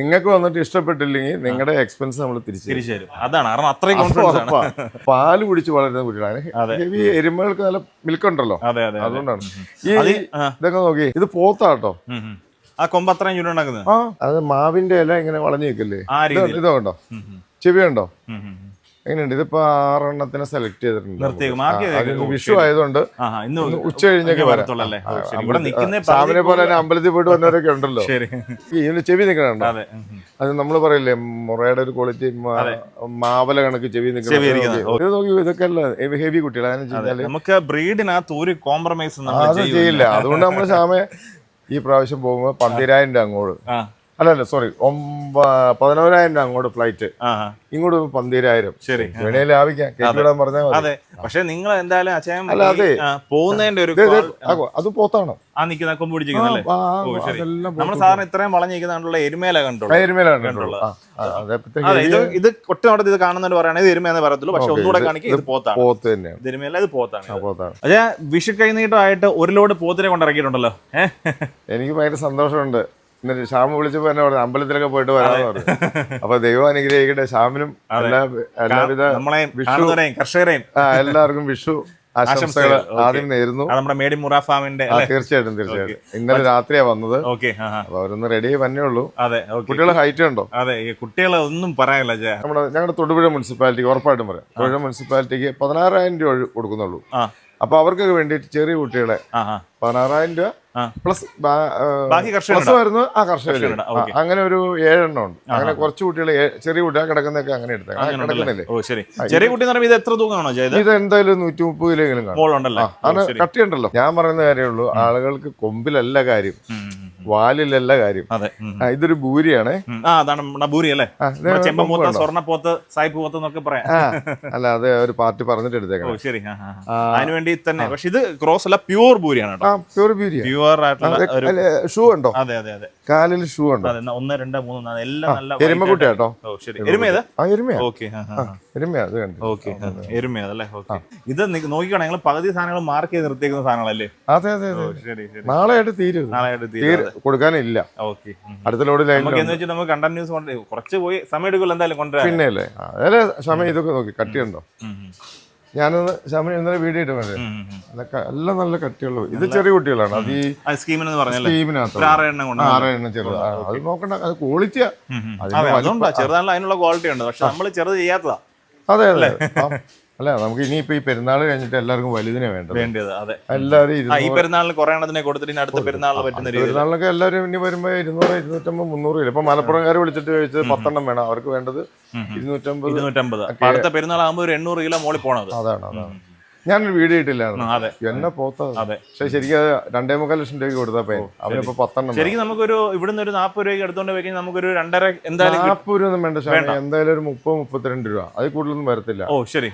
നിങ്ങൾക്ക് വന്നിട്ട് ഇഷ്ടപ്പെട്ടില്ലെങ്കിൽ നിങ്ങളുടെ എക്സ്പെൻസ് നമ്മൾ തിരിച്ചു തരും. അതാണ്. കാരണം അത്രയും കോൺഫിഡൻസ് ആണ്. പാൽ കുടിച്ച് വളരുന്ന കുട്ടികളാണ്. ഹെവി എരുമകൾക്ക് നല്ല മിൽക്ക് ഉണ്ടല്ലോ. അതെ അതെ അതെ. അതുകൊണ്ടാണ്. ഈ ഇതൊക്കെ നോക്കി ഇത് പോത്താട്ടോ. ആ കൊമ്പ് അത്രയും ചുരുണ്ടാക്കുന്നത് ആ അത് മാവിന്റെ ഇല ഇങ്ങനെ വളഞ്ഞു നിൽക്കില്ലേ? ആ രീതിയിൽ. എങ്ങനെയുണ്ട്? ഇതിപ്പോ ആറെണ്ണത്തിനെ സെലക്ട് ചെയ്തിട്ടുണ്ട്. അതിന് വിഷു ആയതുകൊണ്ട് ഉച്ച കഴിഞ്ഞൊക്കെ വരാം. സാമിനെ പോലെ തന്നെ അമ്പലത്തിൽ പോയിട്ട് വന്നവരൊക്കെ ഉണ്ടല്ലോ. ഇതിന് ചെവി നിക്കണുണ്ട് അതെ. നമ്മൾ പറയില്ലേ മുറയുടെ ഒരു ക്വാളിറ്റി മാവല കണക്ക് ചെവി നിൽക്കണം ഇത് നോക്കി ഇതൊക്കെ അല്ല ഹെവി കുട്ടികൾ അതെന്ന് വെച്ച് അതെ. കഴിഞ്ഞാൽ നമുക്ക് ബ്രീഡിനകത്ത് ഒരു കോംപ്രമൈസ് അത് ചെയ്യില്ല. അതുകൊണ്ട് നമ്മൾ ശ്യാമെ ഈ പ്രാവശ്യം പോകുമ്പോൾ പന്തിരായിരം രൂപ അങ്ങോട്ട് ആ അല്ല അല്ല സോറി പതിനോരായിരം രൂപ അങ്ങോട്ട് ഫ്ലൈറ്റ് ഇങ്ങോട്ട് പന്തിരായിരം. ശരി. വേണേ ലാഭിക്കാം. കേട്ടിടാൻ പറഞ്ഞാൽ അതെ. പക്ഷെ നിങ്ങൾ എന്തായാലും അച്ഛൻ അല്ല, അതെ. പോകുന്നതിന്റെ ഒരു അത് പോത്താണ്? ആ നിൽക്കുന്ന കൊമ്പ് പിടിച്ചിരിക്കുന്നല്ലേ. നമ്മൾ സാറിന് ഇത്രയും വളഞ്ഞിരിക്കുന്ന എരുമേല കണ്ടുള്ളൂ. എരുമേല ഇത് ഇത് ഒറ്റനോട്ടത്തിൽ ഇത് കാണുന്നുണ്ട് പറയുന്നത് ഇത് എരുമയെന്ന് പറയത്തുള്ളൂ. പക്ഷെ ഒന്നുകൂടെ കാണിക്കും കാണിക്കുക ഇത് പോത്താണ്. പോത്ത് തന്നെയാണ്. ഇത് എരുമയല്ല ഇത് പോത്താണ്. പോത്താണ്. അതെ വിഷു കഴിഞ്ഞിട്ടായിട്ട് ഒരു ലോഡ് പോത്തിനെ കൊണ്ടിറക്കിയിട്ടുണ്ടല്ലോ. എനിക്ക് ഭയങ്കര സന്തോഷമുണ്ട്. എന്നിട്ട് ശ്യാമ വിളിച്ചപ്പോ എന്നെ പറഞ്ഞു അമ്പലത്തിലൊക്കെ പോയിട്ട് വരാന്ന് പറഞ്ഞു. അപ്പൊ ദൈവം അനുഗ്രഹിക്കട്ടെ. ശ്യാമിനും എല്ലാ എല്ലാവിധ വിഷു കർഷകരെയും ആ എല്ലാവർക്കും വിഷു ആശംസകൾ. ആദ്യം നേരുന്നു. നമ്മുടെ മേഡി മുറ ഫാമിന്റെ തീർച്ചയായിട്ടും തീർച്ചയായിട്ടും. ഇന്നലെ രാത്രിയാ വന്നത്. അവരൊന്ന് റെഡി വന്നേ ഉള്ളൂ. അതെ കുട്ടികളെ ഹൈറ്റ് ഉണ്ടോ? അതെ കുട്ടികളെ ഒന്നും പറയാനില്ല നമ്മുടെ ഞങ്ങളുടെ തൊടുപുഴ മുനിസിപ്പാലിറ്റി ഉറപ്പായിട്ടും പറയാം. തൊടുപുഴ മുനിസിപ്പാലിറ്റിക്ക് പതിനാറായിരം രൂപ കൊടുക്കുന്നുള്ളൂ. അപ്പൊ അവർക്കൊക്കെ വേണ്ടിയിട്ട് ചെറിയ കുട്ടികളെ പതിനാറായിരം രൂപ. പ്ലസ്? പ്ലസ് വരുന്നത് ആ കർഷകർ അങ്ങനെ ഒരു ഏഴെണ്ണം ഉണ്ട് അങ്ങനെ കുറച്ച് കുട്ടികൾ ചെറിയ കുട്ടികൾ കിടക്കുന്നൊക്കെ അങ്ങനെ എടുത്തേ. കിടക്കുന്നില്ലേ? ഓ ശരി. ചെറിയ കുട്ടി ഇത് എത്ര തൂക്കമാണോ ഇത് എന്തായാലും നൂറ്റി മുപ്പത് കിലോയെങ്കിലും കാണും. കട്ടിയുണ്ടല്ലോ. ഞാൻ പറയുന്ന കാര്യമുള്ളൂ ആളുകൾക്ക് കൊമ്പിലല്ല കാര്യം. വാലിലല്ല കാര്യം. ഇതൊരു ഭൂരിയാണ്? സ്വർണപ്പോത്ത് സായിപ്പ് പോത്ത് എന്നൊക്കെ പറയാം. അല്ല അത് ഒരു പാർട്ടി പറഞ്ഞിട്ട് എടുത്തേക്കാം അതിനുവേണ്ടി തന്നെ. പക്ഷെ ഇത് ക്രോസ് അല്ല പ്യൂർ ഭൂരിയാണ് പ്യൂർ ബ്യൂരിയാ പ്യൂർ ആയിട്ടുള്ള ഷൂ ഉണ്ടോ? അതെ അതെ അതെ. കാലിൽ ഷൂ ഉണ്ടോ? ഒന്ന് രണ്ട് മൂന്ന് നാല് എല്ലാം നല്ല എരുമക്കുട്ടി കേട്ടോ ഓ ശരി. എരുമേത് ഓക്കെ എരുമയാ അത് കണ്ടു. ഓക്കെ എരുമേത് അല്ലേ ഓക്കെ. ഇത് നി- ഞങ്ങൾ പകുതി സാധനങ്ങൾ മാർക്ക് ചെയ്ത് നിർത്തിയേക്കുന്ന സാധനങ്ങളല്ലേ? അതെ അതെ ശരി ശരി. നാളെ ആയിട്ട് തീരും ഇത്. നാളെ ആയിട്ട് തീരും കൊടുക്കാനില്ല. ഓക്കെ അടുത്ത ലോഡ് നമുക്ക് എന്ന് വെച്ചാൽ നമുക്ക് കണ്ടന്യൂസ് കൊണ്ട് കുറച്ച് പോയി സമയം എടുക്കുമല്ലോ എന്തായാലും കൊണ്ടുവരാം പിന്നെ അല്ലേ അതെ സമയം ഇതൊക്കെ നോക്കി കട്ടിയുണ്ടോ. ഞാനൊന്ന് ശമനം ഇന്നലെ വീഡിയോ ഇട്ട് ഉം, ഉം, ഉം. എല്ലാം നല്ല കട്ടിയുള്ള ഇത് ചെറിയ കുട്ടികളാണ്. അത് ഈ സ്കീമിനകത്ത് ആറെണ്ണം ചെറുത്. അത് നോക്കണ്ട അത് ക്വാളിറ്റിയാ ചെറുതാണല്ലോ അതിനുള്ള ക്വാളിറ്റി ഉണ്ട്. പക്ഷെ നമ്മൾ ചെറുത് ചെയ്യാത്തതാ. അതെ അതെ. അല്ല നമുക്ക് ഇനിയിപ്പോ ഈ പെരുന്നാൾ കഴിഞ്ഞിട്ട് എല്ലാവർക്കും വലുതിനെ വേണ്ടത്. വേണ്ടത് അതെ. എല്ലാവരും ഈ പെരുന്നാളിന് കുറെ എണ്ണത്തിനെ കൊടുത്തിട്ട് ഇനി അടുത്ത പെരുന്നാളിന് പറ്റുന്ന രീതിയിൽ. പെരുന്നാളിനൊക്കെ എല്ലാവരും ഇനി വരുമ്പോ ഇരുന്നൂറ് ഇരുന്നൂറ്റമ്പത് മുന്നൂറ് വരും ഇപ്പൊ മലപ്പുറംകാർ വിളിച്ചിട്ട് ചോദിച്ചത് പത്തെണ്ണം വേണം. അവർക്ക് വേണ്ടത് ഇരുന്നൂറ്റമ്പത് ഇരുന്നൂറ്റമ്പത്. അടുത്ത പെരുന്നാളാകുമ്പോൾ ഒരു എണ്ണൂറ് കിലോ മോളിൽ പോണത്. അതാണ് അതാണ്. ഞാനൊരു വീഡിയോ ഇട്ടില്ലായിരുന്നു. അതെ. എന്നെ പോത്ത അതെ. പക്ഷെ ശരിക്കും രണ്ടേ മുക്കാൽ ലക്ഷം രൂപയ്ക്ക് കൊടുത്താ പോയി. അവനിപ്പോ പത്തെണ്ണം. ശരിക്കും നമുക്കൊരു ഇവിടുന്ന് ഒരു നാൽപ്പത് രൂപയ്ക്ക് എടുത്തോണ്ട് പോയി നമുക്കൊരു രണ്ടര എന്തായാലും കിട്ടും. നാൽപ്പത് രൂപ ഒന്നും വേണ്ട എന്തായാലും ഒരു മുപ്പത് മുപ്പത്തിരണ്ട് രൂപ. അതിൽ കൂടുതലൊന്നും വരത്തില്ല. ഓ ശരി.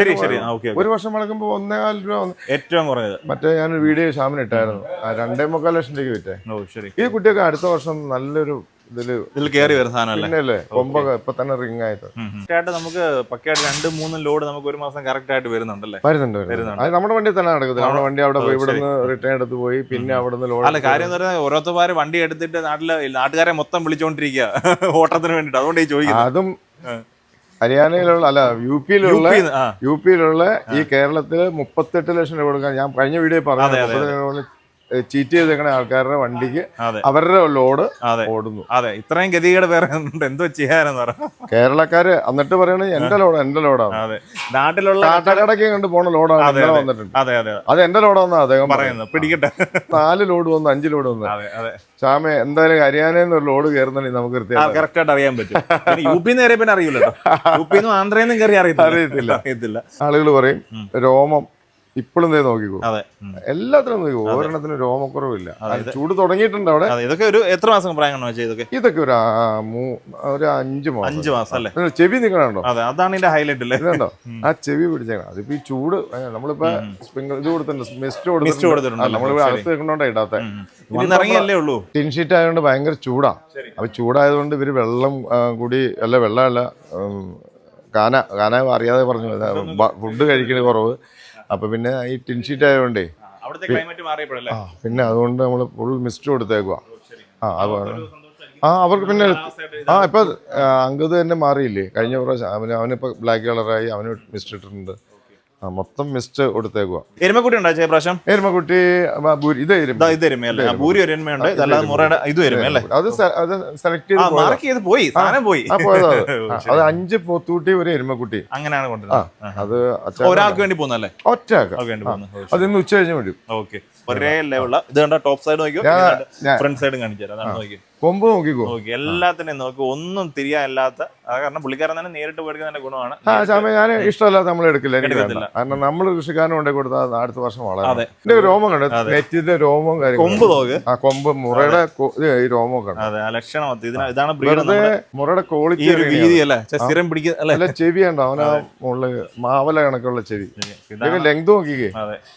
ശരി ശരി. ഒരു വർഷം വളക്കുമ്പോ ഒന്നേകാൽ രൂപ ഏറ്റവും കുറഞ്ഞത്. മറ്റേ ഞാനൊരു വീഡിയോ ശ്യാമിന് ഇട്ടായിരുന്നു. രണ്ടേ മുക്കാൽ ലക്ഷം രൂപയ്ക്ക് വിറ്റേ. ഓ ശരി. ഈ കുട്ടിയൊക്കെ അടുത്ത വർഷം നല്ലൊരു ഇതിൽ കയറി വരുന്ന സാധനമല്ലേ? പിന്നല്ലേ കൊമ്പൊക്കെ ഇപ്പൊ തന്നെ റിംഗ് ആയത് ആയിട്ട് നമുക്ക് പക്കയായിട്ട് രണ്ട് മൂന്നും ലോഡ് നമുക്ക് ഒരു മാസം കറക്റ്റ് ആയിട്ട് വരുന്നുണ്ടല്ലേ? വരുന്നുണ്ട് വരുന്നുണ്ട്. അത് നമ്മുടെ വണ്ടി തന്നെ നടക്കുന്നത് നമ്മുടെ വണ്ടി അവിടെ പോയി ഇവിടുന്ന് റിട്ടേൺ എടുത്ത് പോയി പിന്നെ അവിടെ ലോഡ് അല്ല കാര്യം എന്ന് പറഞ്ഞാൽ ഓരോരുത്തമാര് വണ്ടി എടുത്തിട്ട് നാട്ടിൽ നാട്ടുകാരെ മൊത്തം വിളിച്ചോണ്ടിരിക്കുക ഓട്ടത്തിന് വേണ്ടിട്ട്. അതുകൊണ്ട് ഈ ചോദിക്കുന്നത് അതും ഹരിയാനയിലുള്ള അല്ല യു പിയിലുള്ള യു പിയിലുള്ള ഈ കേരളത്തിൽ മുപ്പത്തെട്ട് ലക്ഷം രൂപ കൊടുക്കാൻ ഞാൻ കഴിഞ്ഞ വീഡിയോ പറഞ്ഞു ചീറ്റ് ചെയ്തേക്കണ ആൾക്കാരുടെ വണ്ടിക്ക് അവരുടെ ലോഡ് ഓടുന്നു. അതെ. ഇത്രയും ഗതികേട് വേറെ എന്തോ ചെയ്യാനെന്ന് പറയാം കേരളക്കാര് എന്നിട്ട് പറയണത് എന്റെ ലോഡ് എന്റെ ലോഡാണ് അതെ. നാട്ടിലുള്ള കാട്ടക്കടയ്ക്ക് കണ്ട് പോണ ലോഡാണ്. വന്നിട്ടുണ്ട്. അതെ അതെ അത്. എന്റെ ലോഡാന്ന് അദ്ദേഹം പറയുന്നത്. പിടിക്കട്ടെ. നാല് ലോഡ് വന്നു അഞ്ച് ലോഡ് വന്നു. അതെ അതെ. ശ്യാമെ എന്തായാലും ഹരിയാനയിൽ നിന്ന് ഒരു ലോഡ് കയറുന്നുണ്ടെങ്കിൽ നമുക്ക് കറക്റ്റ് ആയിട്ട് അറിയാൻ പറ്റും. യുപി നേരെ പിന്നെ അറിയില്ല യു പിന്നും ആന്ധ്രയിൽ കയറി അറിയത്തില്ല. അറിയത്തില്ല. അറിയത്തില്ല. ആളുകൾ പറയും രോമം ഇപ്പോഴും നോക്കിക്കോ. അതെ. എല്ലാത്തിനും നോക്കിക്കോ. ഒരെണ്ണത്തിനും രോമക്കുറവില്ല. ചൂട് തുടങ്ങിയിട്ടുണ്ട് അവിടെ. ഇതൊക്കെ ഒരു എത്ര മാസം പ്രായം ഇതൊക്കെ? ഇതൊക്കെ ഒരു ഒരു അഞ്ചു മാസം. അഞ്ച് മാസം അല്ലേ? ചെവി നിൽക്കണുണ്ടോ അതെ അതാണ് ഇതിന്റെ ഹൈലൈറ്റ് അല്ലേ ഇതുണ്ടോ? ആ ചെവി പിടിച്ചേക്കണം. അതിപ്പോ ഈ ചൂട് നമ്മളിപ്പോ സ്പ്രിംഗിൾ ഇത് കൊടുത്തിട്ടുണ്ട്. മിസ്റ്റ് കൊടുത്തിട്ടുണ്ട്. നമ്മൾ അടുത്ത് അകത്ത് വെക്കണോണ്ടാ ഇടാത്ത ഉള്ളൂ? ടിൻ ഷീറ്റ് ആയതുകൊണ്ട് ഭയങ്കര ചൂടാ. അപ്പൊ ചൂടായതുകൊണ്ട് ഇവർ വെള്ളം കൂടി അല്ല വെള്ളമല്ല കാന കാന അറിയാതെ പറഞ്ഞു. ഫുഡ് കഴിക്കണ കുറവ്. അപ്പൊ പിന്നെ ഈ ടിൻ ഷീറ്റ് ആയതുകൊണ്ടേ ആ പിന്നെ അതുകൊണ്ട് നമ്മൾ ഫുൾ മിസ്റ്റ് കൊടുത്തേക്കുക ആ അതുകൊണ്ട് ആ അവർക്ക് പിന്നെ ആ ഇപ്പൊ അങ്കത് തന്നെ മാറിയില്ലേ? കഴിഞ്ഞ പ്രാവശ്യം അവന് അവനിപ്പോ ബ്ലാക്ക് കളറായി അവന് മിസ്റ്റ് ഇട്ടിട്ടുണ്ട്. മൊത്തം മിസ്റ്റ് കൊടുത്തേക്കുക എരുമക്കുട്ടി ഉണ്ടോ പ്രാവശ്യം എരുമക്കുട്ടി ഇത് ഇതാ എരുമയല്ലേ? ഭൂരി ഒരു എരുമയുണ്ട്. ഇതല്ലാതെ മുറയുടെ ഇത് എരുമയല്ലേ? അത് അത് സെലക്ട് ചെയ്ത് മാർക്ക് ചെയ്ത് പോയി. സാധനം പോയി. അത്. അഞ്ച് പോത്തൂട്ടി ഒരു എരുമക്കുട്ടി. അങ്ങനെയാണ് കൊണ്ടുവരുന്നത്. അത് ഒരാൾക്ക് വേണ്ടി പോകുന്നല്ലേ ഒറ്റയാൾക്ക്. വേണ്ടി അത് ഇന്ന് ഉച്ച കഴിഞ്ഞ് വരും ഓക്കെ. ഒരേ ലെവലുള്ള ഇത് കണ്ട ടോപ്പ് സൈഡ് നോക്കിയോ ഫ്രണ്ട് സൈഡ് കാണിച്ചു തരാം. നോക്കി കൊമ്പ് നോക്കിക്കോ. നോക്കി എല്ലാത്തിനെയും നോക്കി. ഒന്നും തിരിയാനില്ലാത്ത കാരണം പുള്ളിക്കാരൻ തന്നെ നേരിട്ട് മേടിക്കുന്നതിന്റെ ഗുണമാണ്. ഞാൻ ഇഷ്ടമല്ലാത്ത നമ്മൾ എടുക്കില്ല എടുക്കത്തില്ല. കാരണം നമ്മൾ കൃഷിക്കാരൻ കൊണ്ടേ കൊടുത്താൽ അടുത്ത വർഷം വളരെ. ഇതിന്റെ രോമം കണ്ടു? നെറ്റിന്റെ രോമവും കൊമ്പ് നോക്ക് ആ കൊമ്പ് മുറയുടെ ഈ രോമം ഇതാണ് ബ്രീഡ് വെറുതെ മുറയുടെ ക്വാളിറ്റി സ്ഥിരം പിടിക്കുന്ന അല്ല? ചെവി ഉണ്ടോ അവനാ മുകളിൽ മാവല കണക്കുള്ള ചെവി. ലെങ്ത് നോക്കിക്കേ.